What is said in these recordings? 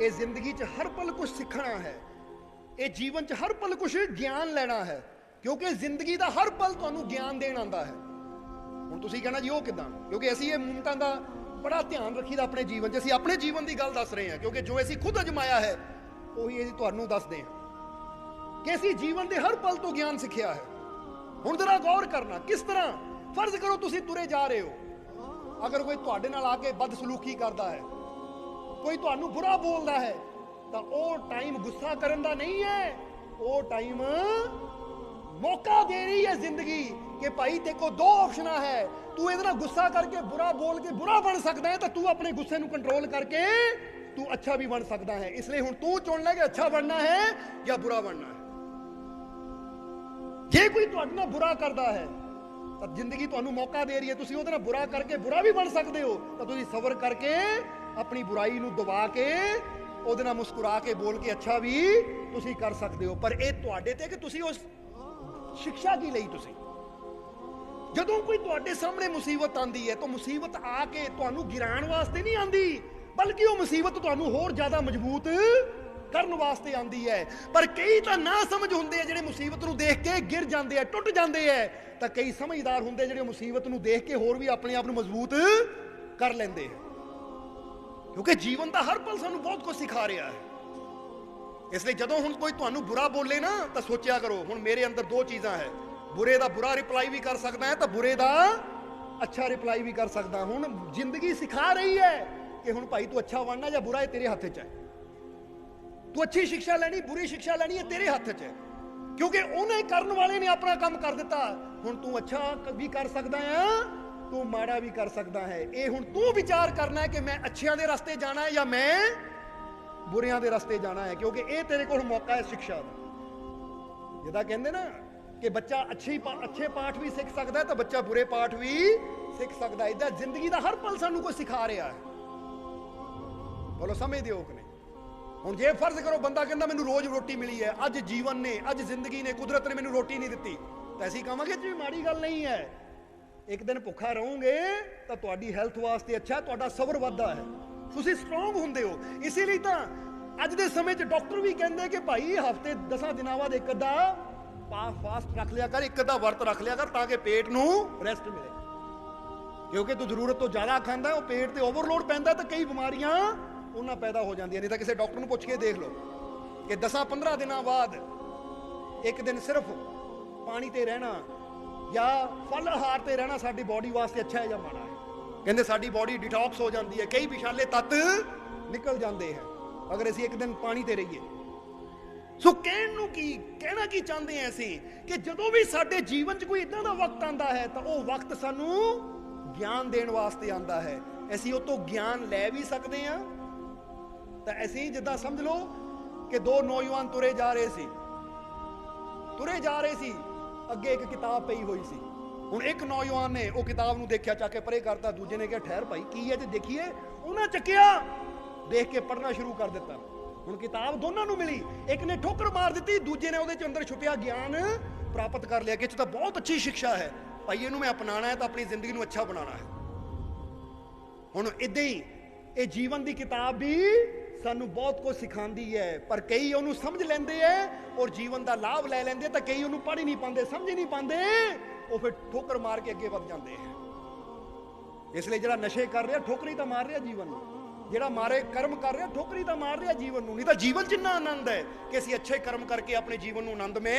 ਇਹ ਜ਼ਿੰਦਗੀ 'ਚ ਹਰ ਪਲ ਕੁਝ ਸਿੱਖਣਾ ਹੈ। ਇਹ ਜੀਵਨ 'ਚ ਹਰ ਪਲ ਕੁਝ ਗਿਆਨ ਲੈਣਾ ਹੈ, ਕਿਉਂਕਿ ਜ਼ਿੰਦਗੀ ਦਾ ਹਰ ਪਲ ਤੁਹਾਨੂੰ ਗਿਆਨ ਦੇਣ ਆਂਦਾ ਹੈ। ਹੁਣ ਤੁਸੀਂ ਕਹਿਣਾ ਜੀ ਉਹ ਕਿਦਾਂ? ਕਿਉਂਕਿ ਅਸੀਂ ਇਹ ਮੂਮਤਾਂ ਦਾ ਬੜਾ ਧਿਆਨ ਰੱਖੀਦਾ ਆਪਣੇ ਜੀਵਨ 'ਚ। ਅਸੀਂ ਆਪਣੇ ਜੀਵਨ ਦੀ ਗੱਲ ਦੱਸ ਰਹੇ ਹਾਂ, ਕਿਉਂਕਿ ਜੋ ਅਸੀਂ ਖੁਦ ਅਜਮਾਇਆ ਹੈ, ਉਹੀ ਅਸੀਂ ਤੁਹਾਨੂੰ ਦੱਸਦੇ ਹਾਂ। ਕਿ ਅਸੀਂ ਜੀਵਨ ਦੇ ਹਰ ਪਲ ਤੋਂ ਗਿਆਨ ਸਿੱਖਿਆ ਹੈ। ਹੁਣ ਜਰਾ ਗੌਰ ਕਰਨਾ, ਕਿਸ ਤਰ੍ਹਾਂ? ਫਰਜ਼ ਕਰੋ ਤੁਸੀਂ ਤੁਰੇ ਜਾ ਰਹੇ ਹੋ। ਅਗਰ ਕੋਈ ਤੁਹਾਡੇ ਨਾਲ ਆ ਕੇ ਬਦਸਲੂਕੀ ਕਰਦਾ ਹੈ ਕੋਈ ਤੁਹਾਨੂੰ ਬੁਰਾ ਬੋਲਦਾ ਹੈ, ਤਾਂ ਉਹ ਟਾਈਮ ਗੁੱਸਾ ਕਰਨ ਦਾ ਨਹੀਂ ਹੈ। ਉਹ ਟਾਈਮ ਮੌਕਾ ਦੇ ਰਹੀ ਹੈ ਜ਼ਿੰਦਗੀ ਕਿ ਭਾਈ ਤੇ ਕੋ ਦੋ ਆਪਸ਼ਨਾਂ ਹੈ। ਤੂੰ ਇਹਦੇ ਨਾਲ ਗੁੱਸਾ ਕਰਕੇ ਬੁਰਾ ਬੋਲ ਕੇ ਬੁਰਾ ਬਣ ਸਕਦਾ ਹੈ ਤਾਂ ਤੂੰ ਆਪਣੇ ਗੁੱਸੇ ਨੂੰ ਕੰਟਰੋਲ ਕਰਕੇ ਤੂੰ ਅੱਛਾ ਵੀ ਬਣ ਸਕਦਾ ਹੈ। ਇਸ ਲਈ ਹੁਣ ਤੂੰ ਚੁਣ ਲੈ ਕਿ ਅੱਛਾ ਬਣਨਾ ਹੈ ਜਾਂ ਬੁਰਾ ਬਣਨਾ ਹੈ। ਜੇ ਕੋਈ ਤੁਹਾਡੇ ਨਾਲ ਬੁਰਾ ਕਰਦਾ ਹੈ, ਤਾਂ ਜ਼ਿੰਦਗੀ ਤੁਹਾਨੂੰ ਮੌਕਾ ਦੇ ਰਹੀ ਹੈ। ਤੁਸੀਂ ਉਹਦੇ ਨਾਲ ਬੁਰਾ ਕਰਕੇ ਬੁਰਾ ਵੀ ਬਣ ਸਕਦੇ ਹੋ, ਤਾਂ ਤੁਸੀਂ ਸਬਰ ਕਰਕੇ ਆਪਣੀ ਬੁਰਾਈ ਨੂੰ ਦਬਾ ਕੇ, ਉਹਦੇ ਨਾਲ ਮੁਸਕਰਾ ਕੇ ਬੋਲ ਕੇ ਅੱਛਾ ਵੀ ਤੁਸੀਂ ਕਰ ਸਕਦੇ ਹੋ। ਪਰ ਇਹ ਤੁਹਾਡੇ ਤੇ ਕਿ ਤੁਸੀਂ ਉਸ ਸਿੱਖਿਆ ਕੀ ਲਈ ਤੁਸੀਂ? ਜਦੋਂ ਕੋਈ ਤੁਹਾਡੇ ਸਾਹਮਣੇ ਮੁਸੀਬਤ ਆਂਦੀ ਹੈ, ਤਾਂ ਮੁਸੀਬਤ ਆ ਕੇ ਤੁਹਾਨੂੰ ਗਿਰਾਉਣ ਵਾਸਤੇ ਨਹੀਂ ਆਂਦੀ ਬਲਕਿ ਉਹ ਮੁਸੀਬਤ ਤੁਹਾਨੂੰ ਹੋਰ ਜ਼ਿਆਦਾ ਮਜ਼ਬੂਤ ਕਰਨ ਵਾਸਤੇ ਆਂਦੀ ਹੈ। ਪਰ ਕਈ ਤਾਂ ਨਾ ਸਮਝ ਹੁੰਦੇ ਆ ਜਿਹੜੇ ਮੁਸੀਬਤ ਨੂੰ ਦੇਖ ਕੇ ਗਿਰ ਜਾਂਦੇ ਆ, ਟੁੱਟ ਜਾਂਦੇ ਆ, ਤਾਂ ਕਈ ਸਮਝਦਾਰ ਹੁੰਦੇ ਜਿਹੜੇ ਮੁਸੀਬਤ ਨੂੰ ਦੇਖ ਕੇ ਹੋਰ ਵੀ ਆਪਣੇ ਆਪ ਨੂੰ ਮਜ਼ਬੂਤ ਕਰ ਲੈਂਦੇ ਆ। ਕਿਉਂਕਿ ਜੀਵਨ ਦਾ ਹਰ ਪਲ ਸਾਨੂੰ ਬਹੁਤ ਕੁਝ ਸਿਖਾ ਰਿਹਾ ਹੈ। ਇਸ ਲਈ ਜਦੋਂ ਹੁਣ ਕੋਈ ਤੁਹਾਨੂੰ ਬੁਰਾ ਬੋਲੇ ਨਾ, ਤਾਂ ਸੋਚਿਆ ਕਰੋ, ਹੁਣ ਮੇਰੇ ਅੰਦਰ ਦੋ ਚੀਜ਼ਾਂ ਹੈ। ਬੁਰੇ ਦਾ ਬੁਰਾ ਰਿਪਲਾਈ ਵੀ ਕਰ ਸਕਦਾ ਹੈ ਤਾਂ ਬੁਰੇ ਦਾ ਅੱਛਾ ਰਿਪਲਾਈ ਵੀ ਕਰ ਸਕਦਾ। ਹੁਣ ਜ਼ਿੰਦਗੀ ਸਿਖਾ ਰਹੀ ਹੈ ਕਿ ਹੁਣ ਭਾਈ ਤੂੰ ਅੱਛਾ ਬਣਨਾ ਜਾਂ ਬੁਰਾ ਇਹ ਤੇਰੇ ਹੱਥ 'ਚ ਹੈ। ਤੂੰ ਅੱਛੀ ਸਿੱਖਿਆ ਲੈਣੀ, ਬੁਰੀ ਸਿੱਖਿਆ ਲੈਣੀ ਇਹ ਤੇਰੇ ਹੱਥ 'ਚ ਹੈ। ਕਿਉਂਕਿ ਉਹਨੇ ਕਰਨ ਵਾਲੇ ਨੇ ਆਪਣਾ ਕੰਮ ਕਰ ਦਿੱਤਾ। ਹੁਣ ਤੂੰ ਅੱਛਾ ਵੀ ਕਰ ਸਕਦਾ ਹੈ ਤੂੰ ਮਾੜਾ ਵੀ ਕਰ ਸਕਦਾ ਹੈ। ਇਹ ਹੁਣ ਤੂੰ ਵਿਚਾਰ ਕਰਨਾ ਹੈ ਕਿ ਮੈਂ ਅੱਛਿਆਂ ਦੇ ਰਸਤੇ ਜਾਣਾ ਹੈ ਜਾਂ ਮੈਂ ਬੁਰਿਆਂ ਦੇ ਰਸਤੇ ਜਾਣਾ ਹੈ, ਕਿਉਂਕਿ ਇਹ ਤੇਰੇ ਕੋਲ ਮੌਕਾ ਹੈ ਸਿੱਖਿਆ ਦਾ। ਜਿਹਦਾ ਕਹਿੰਦੇ ਨਾ ਕਿ ਬੱਚਾ ਅੱਛੀ ਅੱਛੇ ਪਾਠ ਵੀ ਸਿੱਖ ਸਕਦਾ ਹੈ ਤਾਂ ਬੱਚਾ ਬੁਰੇ ਪਾਠ ਵੀ ਸਿੱਖ ਸਕਦਾ ਹੈ। ਇਹਦਾ ਜ਼ਿੰਦਗੀ ਦਾ ਹਰ ਪਲ ਸਾਨੂੰ ਕੋਈ ਸਿਖਾ ਰਿਹਾ ਹੈ। ਬੋਲੋ ਸਮਝਦੇ ਹੋ ਕਿ ਨਹੀਂ? ਹੁਣ ਜੇ ਫਰਜ਼ ਕਰੋ ਬੰਦਾ ਕਹਿੰਦਾ ਮੈਨੂੰ ਰੋਜ਼ ਰੋਟੀ ਮਿਲੀ ਹੈ, ਅੱਜ ਜੀਵਨ ਨੇ, ਅੱਜ ਜ਼ਿੰਦਗੀ ਨੇ, ਕੁਦਰਤ ਨੇ ਮੈਨੂੰ ਰੋਟੀ ਨਹੀਂ ਦਿੱਤੀ, ਤਾਂ ਅਸੀਂ ਕਹਾਂਗੇ, ਜੀ, ਮਾੜੀ ਗੱਲ ਨਹੀਂ ਹੈ। ਇੱਕ ਦਿਨ ਭੁੱਖਾ ਰਹੋਗੇ ਤਾਂ ਤੁਹਾਡੀ ਹੈਲਥ ਵਾਸਤੇ ਅੱਛਾ, ਤੁਹਾਡਾ ਸਬਰ ਵੱਧਦਾ ਹੈ। ਤੁਸੀਂ ਸਟਰੋਂਗ ਹੁੰਦੇ ਹੋ। ਇਸੇ ਲਈ ਤਾਂ ਅੱਜ ਦੇ ਸਮੇਂ 'ਚ ਡਾਕਟਰ ਵੀ ਕਹਿੰਦੇ ਕਿ ਭਾਈ ਹਫ਼ਤੇ 10 ਦਿਨਾਂ ਬਾਅਦ ਇੱਕ ਅੱਧਾ ਪਾ ਫਾਸਟ ਰੱਖ ਲਿਆ ਕਰ, ਇੱਕ ਅੱਧਾ ਵਰਤ ਰੱਖ ਲਿਆ ਕਰ ਤਾਂ ਕਿ ਪੇਟ ਨੂੰ ਰੈਸਟ ਮਿਲੇ। ਕਿਉਂਕਿ ਤੂੰ ਜ਼ਰੂਰਤ ਤੋਂ ਜ਼ਿਆਦਾ ਖਾਂਦਾ, ਉਹ ਪੇਟ ਤੇ ਓਵਰਲੋਡ ਪੈਂਦਾ ਤਾਂ ਕਈ ਬਿਮਾਰੀਆਂ ਉਹਨਾਂ ਪੈਦਾ ਹੋ ਜਾਂਦੀਆਂ ਨਹੀਂ ਤਾਂ ਕਿਸੇ ਡਾਕਟਰ ਨੂੰ ਪੁੱਛ ਕੇ ਦੇਖ ਲਓ ਕਿ 10-15 ਦਿਨਾਂ ਬਾਅਦ ਇੱਕ ਦਿਨ ਸਿਰਫ ਪਾਣੀ ਤੇ ਰਹਿਣਾ ਜਾਂ ਫਲ ਆਹਾਰ ਤੇ ਰਹਿਣਾ ਸਾਡੀ ਬਾਡੀ ਵਾਸਤੇ ਅੱਛਾ ਹੈ ਜਾਂ ਮਾੜਾ ਹੈ? ਕਹਿੰਦੇ ਸਾਡੀ ਬਾਡੀ ਡਿਟੌਕਸ ਹੋ ਜਾਂਦੀ ਹੈ, ਕਈ ਵਿਸ਼ਾਲੇ ਤੱਤ ਨਿਕਲ ਜਾਂਦੇ ਹੈ। ਅਗਰ ਅਸੀਂ ਇੱਕ ਦਿਨ ਪਾਣੀ ਤੇ ਰਹੀਏ, ਸੋ ਕਹਿਣ ਨੂੰ ਕੀ, ਕਹਿਣਾ ਕੀ ਚਾਹੁੰਦੇ ਆ ਅਸੀਂ? ਕਿ ਜਦੋਂ ਵੀ ਸਾਡੇ ਜੀਵਨ 'ਚ ਕੋਈ ਇਦਾਂ ਦਾ ਵਕਤ ਆਂਦਾ ਹੈ, ਤਾਂ ਉਹ ਵਕਤ ਸਾਨੂੰ ਗਿਆਨ ਦੇਣ ਵਾਸਤੇ ਆਂਦਾ ਹੈ। ਅਸੀਂ ਉਹ ਤੋਂ ਗਿਆਨ ਲੈ ਵੀ ਸਕਦੇ ਹਾਂ। ਤਾਂ ਅਸੀਂ ਜਿੱਦਾਂ ਸਮਝ ਲਓ ਕਿ ਦੋ ਨੌਜਵਾਨ ਤੁਰੇ ਜਾ ਰਹੇ ਸੀ। ਤੁਰੇ ਜਾ ਰਹੇ ਸੀ। ਅੱਗੇ ਇੱਕ ਕਿਤਾਬ ਪਈ ਹੋਈ ਸੀ। ਹੁਣ ਇੱਕ ਨੌਜਵਾਨ ਨੇ ਉਹ ਕਿਤਾਬ ਨੂੰ ਦੇਖਿਆ, ਚੱਕ ਕੇ ਪਰੇ ਕਰਤਾ, ਦੂਜੇ ਨੇ ਕਿਹਾ, ਠਹਿਰ ਭਾਈ, ਕੀ ਹੈ ਤੇ ਦੇਖੀਏ? ਉਹਨਾਂ ਚੱਕਿਆ। ਦੇਖ ਕੇ ਪੜ੍ਹਨਾ ਸ਼ੁਰੂ ਕਰ ਦਿੱਤਾ। ਹੁਣ ਕਿਤਾਬ ਦੋਨਾਂ ਨੂੰ ਮਿਲੀ। ਇੱਕ ਨੇ ਠੋਕਰ ਮਾਰ ਦਿੱਤੀ, ਦੂਜੇ ਨੇ ਉਹਦੇ ਚ ਅੰਦਰ ਛੁਪਿਆ ਗਿਆਨ ਪ੍ਰਾਪਤ ਕਰ ਲਿਆ ਕਿ ਇਹ ਤਾਂ ਬਹੁਤ ਅੱਛੀ ਸਿੱਖਿਆ ਹੈ। ਭਾਈ, ਇਹਨੂੰ ਮੈਂ ਅਪਣਾਣਾ ਹੈ ਤਾਂ ਆਪਣੀ ਜ਼ਿੰਦਗੀ ਨੂੰ ਅੱਛਾ ਬਣਾਉਣਾ ਹੈ। ਹੁਣ ਇਦਾਂ ਹੀ ਇਹ ਜੀਵਨ ਦੀ ਕਿਤਾਬ ਵੀ ਸਾਨੂੰ ਬਹੁਤ ਕੁਝ ਸਿਖਾਉਂਦੀ ਹੈ, ਪਰ ਕਈ ਉਹਨੂੰ ਸਮਝ ਲੈਂਦੇ ਐ ਔਰ ਜੀਵਨ ਦਾ ਲਾਭ ਲੈ ਲੈਂਦੇ ਤਾਂ ਕਈ ਉਹਨੂੰ ਪੜ੍ਹ ਹੀ ਨਹੀਂ ਪਾਉਂਦੇ, ਸਮਝ ਹੀ ਨਹੀਂ ਪਾਉਂਦੇ। ਉਹ ਫਿਰ ਠੋਕਰ ਮਾਰ ਕੇ ਅੱਗੇ ਵੱਧ ਜਾਂਦੇ ਹੈ। ਇਸ ਲਈ ਜਿਹੜਾ ਨਸ਼ੇ ਕਰ ਰਿਹਾ, ਠੋਕਰੀ ਤਾਂ ਮਾਰ ਰਿਹਾ ਜੀਵਨ ਨੂੰ। ਜਿਹੜਾ ਮਾਰੇ ਕਰਮ ਕਰ ਰਿਹਾ, ਠੋਕਰੀ ਤਾਂ ਮਾਰ ਰਿਹਾ ਜੀਵਨ ਨੂੰ। ਨਹੀਂ ਤਾਂ ਜੀਵਨ ਜਿੰਨਾ ਆਨੰਦ ਹੈ ਕਿ ਅਸੀਂ ਅੱਛੇ ਕਰਮ ਕਰਕੇ ਆਪਣੇ ਜੀਵਨ ਨੂੰ ਆਨੰਦਮਈ